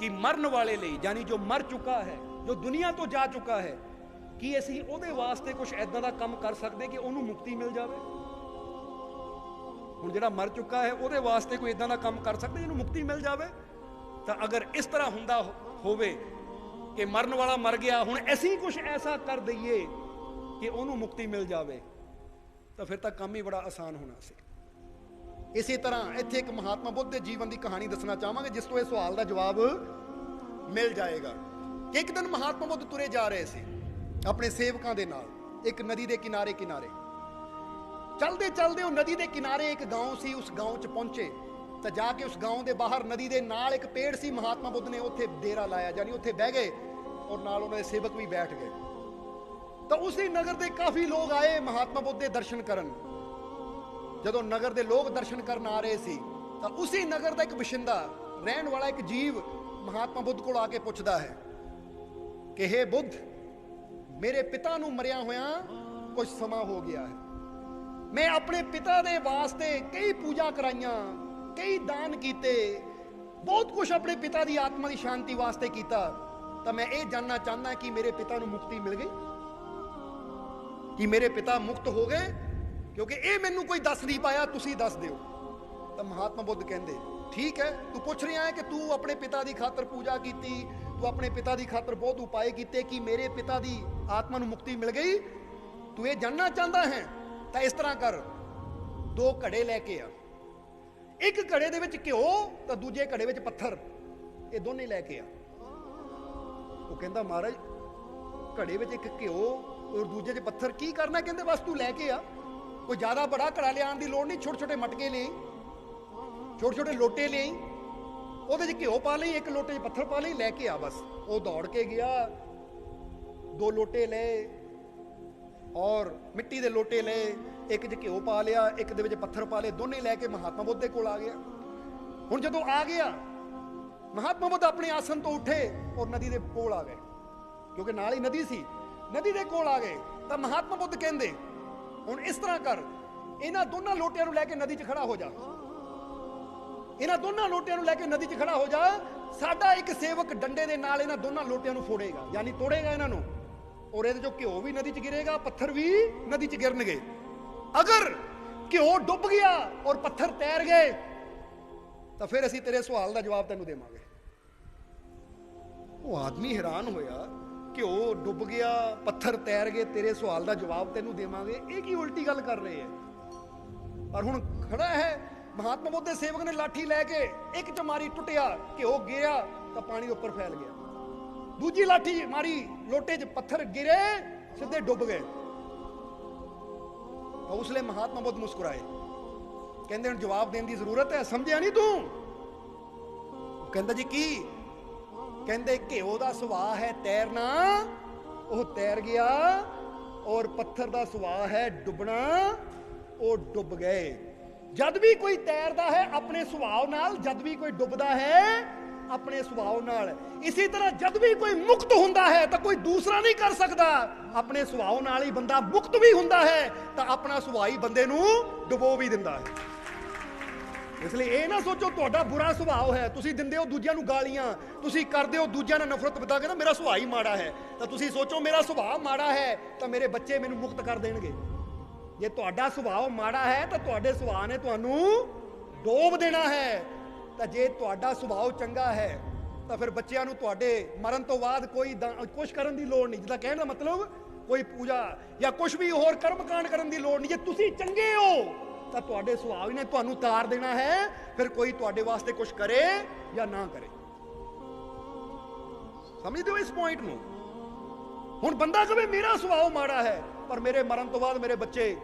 ਕਿ ਮਰਨ ਵਾਲੇ ਲਈ, ਯਾਨੀ ਜੋ ਮਰ ਚੁੱਕਾ ਹੈ, ਜੋ ਦੁਨੀਆ ਤੋਂ ਜਾ ਚੁੱਕਾ ਹੈ, ਕੀ ਅਸੀਂ ਉਹਦੇ ਵਾਸਤੇ ਕੁਝ ਐਦਾਂ ਦਾ ਕੰਮ ਕਰ ਸਕਦੇ ਕਿ ਉਹਨੂੰ ਮੁਕਤੀ ਮਿਲ ਜਾਵੇ? ਹੁਣ ਜਿਹੜਾ ਮਰ ਚੁੱਕਾ ਹੈ, ਉਹਦੇ ਵਾਸਤੇ ਕੋਈ ਇਦਾਂ ਦਾ ਕੰਮ ਕਰ ਸਕਦੇ ਜਿਹਨੂੰ ਮੁਕਤੀ ਮਿਲ ਜਾਵੇ? ਤਾਂ ਅਗਰ ਇਸ ਤਰ੍ਹਾਂ ਹੁੰਦਾ ਹੋ- ਹੋਵੇ ਕਿ ਮਰਨ ਵਾਲਾ ਮਰ ਗਿਆ ਹੁਣ ਅਸੀਂ ਕੁਝ ਐਸਾ ਕਰ ਦਈਏ ਕਿ ਉਹਨੂੰ ਮੁਕਤੀ ਮਿਲ ਜਾਵੇ ਤਾਂ ਫਿਰ ਤਾਂ ਕੰਮ ਹੀ ਬੜਾ ਆਸਾਨ ਹੋਣਾ ਸੀ ਇਸੇ ਤਰ੍ਹਾਂ ਇੱਥੇ ਇੱਕ ਮਹਾਤਮਾ ਬੁੱਧ ਦੇ ਜੀਵਨ ਦੀ ਕਹਾਣੀ ਦੱਸਣਾ ਚਾਹਾਂਗੇ ਜਿਸ ਤੋਂ ਇਹ ਸਵਾਲ ਦਾ ਜਵਾਬ ਮਿਲ ਜਾਏਗਾ ਕਿ ਇੱਕ ਦਿਨ ਮਹਾਤਮਾ ਬੁੱਧ ਤੁਰੇ ਜਾ ਰਹੇ ਸੀ ਆਪਣੇ ਸੇਵਕਾਂ ਦੇ ਨਾਲ ਇੱਕ ਨਦੀ ਦੇ ਕਿਨਾਰੇ ਕਿਨਾਰੇ ਚਲਦੇ ਚਲਦੇ ਉਹ ਨਦੀ ਦੇ ਕਿਨਾਰੇ ਇੱਕ گاؤں ਸੀ ਉਸ گاؤں 'ਚ ਪਹੁੰਚੇ ਤਾਂ ਜਾ ਕੇ ਉਸ ਗਾਉਂ ਦੇ ਬਾਹਰ ਨਦੀ ਦੇ ਨਾਲ ਇੱਕ ਪੇੜ ਸੀ, ਮਹਾਤਮਾ ਬੁੱਧ ਨੇ ਉੱਥੇ ਡੇਰਾ ਲਾਇਆ ਯਾਨੀ ਉੱਥੇ ਬਹਿ ਗਏ ਔਰ ਨਾਲ ਉਹਨਾਂ ਦੇ ਸੇਵਕ ਵੀ ਬੈਠ ਗਏ। ਤਾਂ ਉਸੇ ਨਗਰ ਦੇ ਕਾਫੀ ਲੋਕ ਆਏ ਮਹਾਤਮਾ ਬੁੱਧ ਦੇ ਦਰਸ਼ਨ ਕਰਨ। ਜਦੋਂ ਨਗਰ ਦੇ ਲੋਕ ਦਰਸ਼ਨ ਕਰਨ ਆ ਰਹੇ ਸੀ, ਤਾਂ ਉਸੇ ਨਗਰ ਦਾ ਇੱਕ ਵਸਿੰਦਾ ਰਹਿਣ ਵਾਲਾ ਇੱਕ ਜੀਵ ਮਹਾਤਮਾ ਬੁੱਧ ਕੋਲ ਆ ਕੇ ਪੁੱਛਦਾ ਹੈ ਕਿ हे ਬੁੱਧ, ਮੇਰੇ ਪਿਤਾ ਨੂੰ ਮਰਿਆ ਹੋਇਆ ਕੁਝ ਸਮਾਂ ਹੋ ਗਿਆ ਹੈ। ਮੈਂ ਆਪਣੇ ਪਿਤਾ ਦੇ ਵਾਸਤੇ ਕਈ ਪੂਜਾ ਕਰਾਈਆਂ ਕਈ ਦਾਨ ਕੀਤੇ, ਬਹੁਤ ਕੁਝ ਆਪਣੇ ਪਿਤਾ ਦੀ ਆਤਮਾ ਦੀ ਸ਼ਾਂਤੀ ਵਾਸਤੇ ਕੀਤਾ, ਤਾਂ ਮੈਂ ਇਹ ਜਾਨਣਾ ਚਾਹੁੰਦਾ ਕਿ ਮੇਰੇ ਪਿਤਾ ਨੂੰ ਮੁਕਤੀ ਮਿਲ ਗਈ, ਕਿ ਮੇਰੇ ਪਿਤਾ ਮੁਕਤ ਹੋ ਗਏ, ਕਿਉਂਕਿ ਇਹ ਮੈਨੂੰ ਕੋਈ ਦੱਸ ਨਹੀਂ ਪਾਇਆ, ਤੁਸੀਂ ਦੱਸ ਦਿਓ। ਤਾਂ ਮਹਾਤਮਾ ਬੁੱਧ ਕਹਿੰਦੇ, ਠੀਕ ਹੈ, ਤੂੰ ਪੁੱਛ ਰਿਹਾ ਹੈ ਕਿ ਤੂੰ ਆਪਣੇ ਪਿਤਾ ਦੀ ਖਾਤਰ ਪੂਜਾ ਕੀਤੀ, ਤੂੰ ਆਪਣੇ ਪਿਤਾ ਦੀ ਖਾਤਰ ਬਹੁਤ ਉਪਾਏ ਕੀਤੇ ਕਿ ਮੇਰੇ ਪਿਤਾ ਦੀ ਆਤਮਾ ਨੂੰ ਮੁਕਤੀ ਮਿਲ ਗਈ? ਤੂੰ ਇਹ ਜਾਨਣਾ ਚਾਹੁੰਦਾ ਹੈ? ਤਾਂ ਇਸ ਤਰ੍ਹਾਂ ਕਰ, ਦੋ ਘੜੇ ਲੈ ਕੇ ਆ। ਇੱਕ ਘੜੇ ਦੇ ਵਿੱਚ ਘਿਓ, ਤਾਂ ਦੂਜੇ ਘੜੇ ਵਿੱਚ ਪੱਥਰ। ਇਹ ਦੋਨੇ ਲੈ ਕੇ ਆ। ਉਹ ਕਹਿੰਦਾ, ਮਹਾਰਾਜ, ਘੜੇ ਵਿੱਚ ਇੱਕ ਘਿਓ ਔਰ ਦੂਜੇ 'ਚ ਪੱਥਰ, ਕੀ ਕਰਨਾ? ਕਹਿੰਦੇ, ਬਸ ਤੂੰ ਲੈ ਕੇ ਆ। ਕੋਈ ਜ਼ਿਆਦਾ ਬੜਾ ਘੜਾ ਲਿਆਉਣ ਦੀ ਲੋੜ ਨਹੀਂ ਛੋਟੇ ਛੋਟੇ ਮਟਕੇ ਲਈ। ਛੋਟੇ ਛੋਟੇ ਲੋਟੇ ਲਈ। ਉਹਦੇ 'ਚ ਘਿਓ ਪਾ ਲਈ, ਇੱਕ ਲੋਟੇ 'ਚ ਪੱਥਰ ਪਾ ਲਈ, ਲੈ ਕੇ ਆ ਬਸ। ਉਹ ਦੌੜ ਕੇ ਗਿਆ। ਦੋ ਲੋਟੇ ਲਏ। ਔਰ ਮਿੱਟੀ ਦੇ ਲੋਟੇ ਲਏ, ਇੱਕ 'ਚ ਘਿਓ ਪਾ ਲਿਆ, ਇੱਕ ਦੇ ਵਿੱਚ ਪੱਥਰ ਪਾ ਲਏ, ਦੋਨੇ ਲੈ ਕੇ ਮਹਾਤਮਾ ਬੁੱਧ ਦੇ ਕੋਲ ਆ ਗਿਆ। ਹੁਣ ਜਦੋਂ ਆ ਗਿਆ, ਮਹਾਤਮਾ ਬੁੱਧ ਆਪਣੇ ਆਸਨ ਤੋਂ ਉੱਠੇ ਔਰ ਨਦੀ ਦੇ ਕੋਲ ਆ ਗਏ। ਕਿਉਂਕਿ ਨਾਲ ਹੀ ਨਦੀ ਸੀ, ਨਦੀ ਦੇ ਕੋਲ ਆ ਗਏ। ਤਾਂ ਮਹਾਤਮਾ ਬੁੱਧ ਕਹਿੰਦੇ, ਹੁਣ ਇਸ ਤਰ੍ਹਾਂ ਕਰ, ਇਹਨਾਂ ਦੋਨਾਂ ਲੋਟਿਆਂ ਨੂੰ ਲੈ ਕੇ ਨਦੀ 'ਚ ਖੜਾ ਹੋ ਜਾ। ਇਹਨਾਂ ਦੋਨਾਂ ਲੋਟਿਆਂ ਨੂੰ ਲੈ ਕੇ ਨਦੀ 'ਚ ਖੜਾ ਹੋ ਜਾ। ਸਾਡਾ ਇੱਕ ਸੇਵਕ ਡੰਡੇ ਦੇ ਨਾਲ ਇਹਨਾਂ ਦੋਨਾਂ ਲੋਟਿਆਂ ਨੂੰ ਫੋੜੇਗਾ, ਯਾਨੀ ਤੋੜੇਗਾ ਇਹਨਾਂ ਨੂੰ। ਔਰ ਇਹਦੇ ਚੋਂ ਘਿਓ ਵੀ ਨਦੀ 'ਚ ਗਿਰੇਗਾ, ਪੱਥਰ ਵੀ ਨਦੀ 'ਚ ਗਿਰਨਗੇ। ਅਗਰ ਘਿਓ ਡੁੱਬ ਗਿਆ ਔਰ ਪੱਥਰ ਤੈਰ ਗਏ, ਤਾਂ ਫਿਰ ਅਸੀਂ ਤੇਰੇ ਸਵਾਲ ਦਾ ਜਵਾਬ ਤੈਨੂੰ ਦੇਵਾਂਗੇ। ਉਹ ਆਦਮੀ ਹੈਰਾਨ ਹੋਇਆ, ਘਿਓ ਡੁੱਬ ਗਿਆ, ਪੱਥਰ ਤੈਰ ਗਏ, ਤੇਰੇ ਸਵਾਲ ਦਾ ਜਵਾਬ ਤੈਨੂੰ ਦੇਵਾਂਗੇ। ਇਹ ਕੀ ਉਲਟੀ ਗੱਲ ਕਰ ਰਹੇ ਹੈ ਪਰ ਹੁਣ ਖੜਾ ਹੈ, ਮਹਾਤਮਾ ਬੁੱਧ ਦੇ ਸੇਵਕ ਨੇ ਲਾਠੀ ਲੈ ਕੇ, ਇੱਕ ਚ ਟੁੱਟਿਆ, ਘਿਓ ਗਿਰਿਆ, ਤਾਂ ਪਾਣੀ ਉੱਪਰ ਫੈਲ ਗਿਆ। ਦੂਜੀ ਲਾਠੀ ਮਾਰੀ, ਲੋਟੇ 'ਚ ਪੱਥਰ ਗਿਰੇ, ਸਿੱਧੇ ਡੁੱਬ ਗਏ। ਤਾਂ ਉਸ ਮਹਾਤਮਾ ਬੁੱਧ ਮੁਸਕਰਾਏ। ਕਹਿੰਦੇ ਹੁਣ ਜਵਾਬ ਦੇਣ ਦੀ ਜ਼ਰੂਰਤ ਹੈ, ਸਮਝਿਆ ਨਹੀਂ ਤੂੰ? ਕਹਿੰਦਾ ਜੀ ਕੀ? ਕਹਿੰਦੇ ਘਿਓ ਦਾ ਸੁਭਾਅ ਹੈ ਤੈਰਨਾ, ਉਹ ਤੈਰ ਗਿਆ, ਔਰ ਪੱਥਰ ਦਾ ਸੁਭਾਅ ਹੈ ਡੁੱਬਣਾ, ਉਹ ਡੁੱਬ ਗਏ। ਜਦ ਵੀ ਕੋਈ ਤੈਰਦਾ ਹੈ, ਆਪਣੇ ਸੁਭਾਅ ਨਾਲ ਜਦ ਵੀ ਕੋਈ ਡੁੱਬਦਾ ਹੈ ਆਪਣੇ ਸੁਭਾਅ ਨਾਲ। ਇਸੇ ਤਰ੍ਹਾਂ ਜਦ ਵੀ ਕੋਈ ਮੁਕਤ ਹੁੰਦਾ ਹੈ, ਤਾਂ ਕੋਈ ਦੂਸਰਾ ਨਹੀਂ ਕਰ ਸਕਦਾ। ਆਪਣੇ ਸੁਭਾਅ ਨਾਲ ਹੀ ਬੰਦਾ ਮੁਕਤ ਵੀ ਹੁੰਦਾ ਹੈ, ਤਾਂ ਆਪਣਾ ਸੁਭਾਅ ਹੀ ਬੰਦੇ ਨੂੰ ਡੁਬੋ ਵੀ ਦਿੰਦਾ ਹੈ। ਇਸ ਲਈ ਇਹ ਨਾ ਸੋਚੋ, ਤੁਹਾਡਾ ਬੁਰਾ ਸੁਭਾਅ ਹੈ, ਤੁਸੀਂ ਦਿੰਦੇ ਹੋ ਦੂਜਿਆਂ ਨੂੰ ਗਾਲੀਆਂ, ਤੁਸੀਂ ਕਰਦੇ ਹੋ ਦੂਜਿਆਂ ਨਾਲ ਨਫ਼ਰਤ ਬਤਾ ਕੇ ਨਾ ਮੇਰਾ ਸੁਭਾਅ ਹੀ ਮਾੜਾ ਹੈ। ਤਾਂ ਤੁਸੀਂ ਸੋਚੋ, ਮੇਰਾ ਸੁਭਾਅ ਮਾੜਾ ਹੈ, ਤਾਂ ਮੇਰੇ ਬੱਚੇ ਮੈਨੂੰ ਮੁਕਤ ਕਰ ਦੇਣਗੇ। ਜੇ ਤੁਹਾਡਾ ਸੁਭਾਅ ਮਾੜਾ ਹੈ, ਤਾਂ ਤੁਹਾਡੇ ਸੁਭਾਅ ਨੇ ਤੁਹਾਨੂੰ ਡੋਬ ਦੇਣਾ ਹੈ। ਤਾਂ ਜੇ ਤੁਹਾਡਾ ਸੁਭਾਅ ਚੰਗਾ ਹੈ, ਤਾਂ ਫਿਰ ਬੱਚਿਆਂ ਨੂੰ ਤੁਹਾਡੇ ਮਰਨ ਤੋਂ ਬਾਅਦ ਕੋਈ ਕੁਝ ਕਰਨ ਦੀ ਲੋੜ ਨਹੀਂ। ਜਿਹਦਾ ਕਹਿਣ ਦਾ ਮਤਲਬ, ਕੋਈ ਪੂਜਾ ਜਾਂ ਕੁਝ ਵੀ ਹੋਰ ਕਰਮ ਕਾਂਡ ਕਰਨ ਦੀ ਲੋੜ ਨਹੀਂ। ਜੇ ਤੁਸੀਂ ਚੰਗੇ ਹੋ, ਤਾਂ ਤੁਹਾਡੇ ਸੁਭਾਅ ਨੇ ਤੁਹਾਨੂੰ ਤਾਰ ਦੇਣਾ ਹੈ। ਫਿਰ ਕੋਈ ਤੁਹਾਡੇ ਵਾਸਤੇ ਕੁਝ ਕਰੇ ਜਾਂ ਨਾ ਕਰੇ। ਸਮਝਦੇ ਹੋ ਇਸ ਪੁਆਇੰਟ ਨੂੰ? ਹੁਣ ਬੰਦਾ ਕਹੇ, ਮੇਰਾ ਸੁਭਾਅ ਮਾੜਾ ਹੈ, ਪਰ ਮੇਰੇ ਮਰਨ ਤੋਂ ਬਾਅਦ ਮੇਰੇ ਬੱਚੇ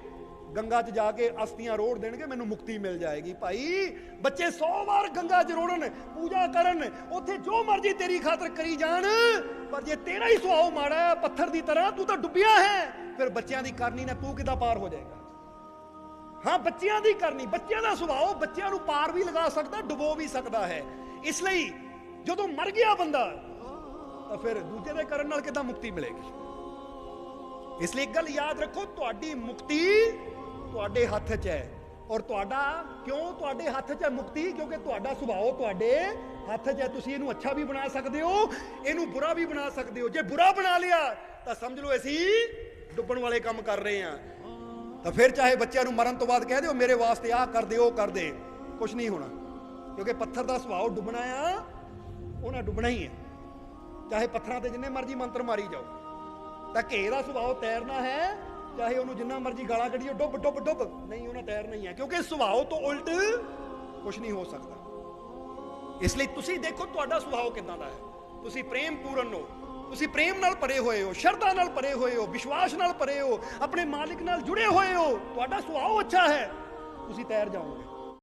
ਗੰਗਾ 'ਚ ਜਾ ਕੇ ਅਸਤੀਆਂ ਰੋੜ ਦੇਣਗੇ, ਮੈਨੂੰ ਮੁਕਤੀ ਮਿਲ ਜਾਏਗੀ। ਭਾਈ, ਬੱਚੇ 100 ਵਾਰ ਗੰਗਾ 'ਚ ਰੋੜਨ, ਪੂਜਾ ਕਰਨ, ਉੱਥੇ ਜੋ ਮਰਜ਼ੀ ਤੇਰੀ ਖਾਤਰ ਕਰੀ ਜਾਣ, ਪਰ ਜੇ ਤੇਰਾ ਹੀ ਸੁਭਾਅ ਮਾੜਾ ਹੈ, ਪੱਥਰ ਦੀ ਤਰ੍ਹਾਂ ਤੂੰ ਤਾਂ ਡੁੱਬਿਆ ਹੈ, ਫਿਰ ਬੱਚਿਆਂ ਦੀ ਕਰਨੀ ਨਾ ਤੂੰ ਕਿੱਦਾਂ ਪਾਰ ਹੋ ਜਾਏਗਾ? ਹਾਂ, ਬੱਚਿਆਂ ਦੀ ਕਰਨੀ, ਬੱਚਿਆਂ ਦਾ ਸੁਭਾਅ, ਬੱਚਿਆਂ ਨੂੰ ਪਾਰ ਵੀ ਲਗਾ ਸਕਦਾ, ਡੁਬੋ ਵੀ ਸਕਦਾ ਹੈ। ਇਸ ਲਈ ਜਦੋਂ ਮਰ ਗਿਆ ਬੰਦਾ, ਤਾਂ ਫਿਰ ਦੂਜੇ ਦੇ ਕਰਨ ਨਾਲ ਕਿਦਾਂ ਮੁਕਤੀ ਮਿਲੇਗੀ? ਇਸ ਲਈ ਇੱਕ ਗੱਲ ਯਾਦ ਰੱਖੋ, ਤੁਹਾਡੀ ਮੁਕਤੀ ਤੁਹਾਡੇ ਹੱਥ 'ਚ ਹੈ। ਔਰ ਤੁਹਾਡਾ, ਕਿਉਂ ਤੁਹਾਡੇ ਹੱਥ 'ਚ ਹੈ ਮੁਕਤੀ? ਕਿਉਂਕਿ ਤੁਹਾਡਾ ਸੁਭਾਅ ਤੁਹਾਡੇ ਹੱਥ 'ਚ ਹੈ। ਤੁਸੀਂ ਇਹਨੂੰ ਅੱਛਾ ਵੀ ਬਣਾ ਸਕਦੇ ਹੋ, ਇਹਨੂੰ ਬੁਰਾ ਵੀ ਬਣਾ ਸਕਦੇ ਹੋ। ਜੇ ਬੁਰਾ ਬਣਾ ਲਿਆ, ਤਾਂ ਸਮਝ ਲਓ ਅਸੀਂ ਡੁੱਬਣ ਵਾਲੇ ਕੰਮ ਕਰ ਰਹੇ ਹਾਂ। ਤਾਂ ਫਿਰ ਚਾਹੇ ਬੱਚਿਆਂ ਨੂੰ ਮਰਨ ਤੋਂ ਬਾਅਦ ਕਹਿ ਦਿਓ, ਮੇਰੇ ਵਾਸਤੇ ਆਹ ਕਰ ਦਿਓ ਉਹ ਕਰ ਦੇ। ਕੁਝ ਨਹੀਂ ਹੋਣਾ। ਕਿਉਂਕਿ ਪੱਥਰ ਦਾ ਸੁਭਾਅ ਡੁੱਬਣਾ ਆ ਉਹਨਾਂ ਡੁੱਬਣਾ ਹੀ ਹੈ ਚਾਹੇ ਪੱਥਰਾਂ ਤੇ ਜਿੰਨੇ ਮਰਜ਼ੀ ਮੰਤਰ ਮਾਰੀ ਜਾਓ। ਤਾਂ ਘੇ ਦਾ ਸੁਭਾਅ ਤੈਰਨਾ ਹੈ ਚਾਹੇ ਉਹਨੂੰ ਜਿੰਨਾ ਮਰਜ਼ੀ ਗਾਲਾਂ ਕੱਢੀਓ ਡੁੱਬ ਡੁੱਬ ਡੁੱਬ। ਨਹੀਂ, ਉਹਨਾਂ ਤੈਰ ਨਹੀਂ ਹੈ, ਕਿਉਂਕਿ ਸੁਭਾਅ ਤੋਂ ਉਲਟ ਕੁਝ ਨਹੀਂ ਹੋ ਸਕਦਾ। ਇਸ ਲਈ ਤੁਸੀਂ ਦੇਖੋ ਤੁਹਾਡਾ ਸੁਭਾਅ ਕਿਦਾਂ ਦਾ ਹੈ। ਤੁਸੀਂ ਪ੍ਰੇਮ ਪੂਰਨ ਹੋ। ਤੁਸੀਂ ਪ੍ਰੇਮ ਨਾਲ ਭਰੇ ਹੋਏ ਹੋ, ਸ਼ਰਧਾ ਨਾਲ ਭਰੇ ਹੋਏ ਹੋ, ਵਿਸ਼ਵਾਸ ਨਾਲ ਭਰੇ ਹੋ, ਆਪਣੇ ਮਾਲਿਕ ਨਾਲ ਜੁੜੇ ਹੋਏ ਹੋ। ਤੁਹਾਡਾ ਸੁਭਾਅ ਅੱਛਾ ਹੈ। ਤੁਸੀਂ ਤੈਰ ਜਾਓਗੇ।